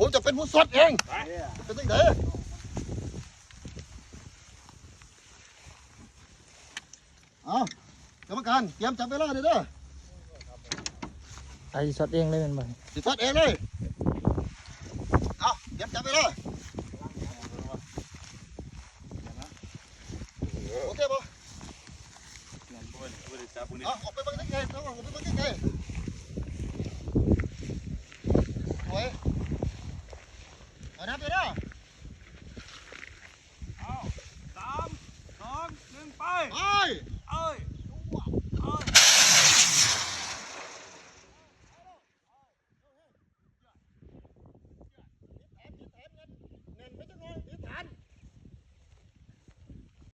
มึงสดเองเป็นตั้งแต่เอากรรมการเตรียมจับเวลาเลยเด้อไอ้สดเองเลยแมันบ่สิสดเองเลย เอาเตรียมจับเวลาโอเคป่ะเอาออกไปเบ้างได้ไงเอาออกไปเบ้างได้ไง બરાબર